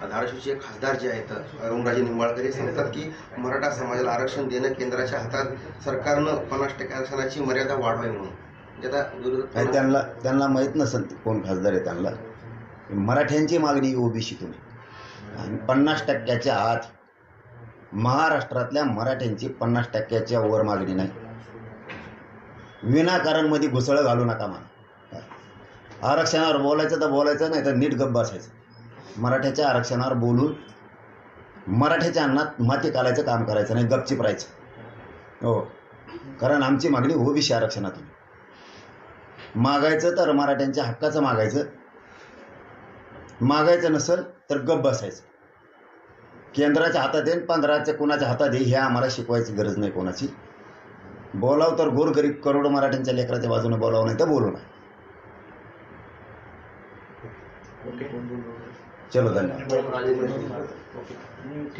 धाराशिवचे खासदार जे आहेत अरुणराजे निंबाळकर हे सांगतात की मराठा समाजाला आरक्षण देणं केंद्राच्या हातात सरकारनं पन्नास टक्के आरक्षणाची मर्यादा वाढवावी म्हणून. म्हणजे त्यांना त्यांना माहीत नसेल ते कोण खासदार आहे त्यांना. मराठ्यांची मागणी ओबीसीतून आणि पन्नास टक्क्याच्या आत महाराष्ट्रातल्या मराठ्यांची पन्नास टक्क्याच्या वर मागणी नाही. विनाकारणमध्ये घुसळं घालू नका मला आरक्षणावर बोलायचं तर बोलायचं नाही तर नीट गप्प बसायचं. मराठ्याच्या आरक्षणावर बोलून मराठ्याच्या अन्नात माती कालायचं काम करायचं नाही गपचिप राहायचं. हो. कारण आमची मागणी ओबीसी आरक्षणातून. मागायचं तर मराठ्यांच्या हक्काचं मागायचं. मागायचं नसेल तर गप्प बसायचं. केंद्राच्या हातात येईन पंधराच्या कोणाच्या हातात येईल हे आम्हाला शिकवायची गरज नाही कोणाची. बोलाव तर गोरगरीब करोडो मराठ्यांच्या लेकराच्या बाजूने बोलावं नाही तर बोलू नये चलो धन्यवाद। ठीक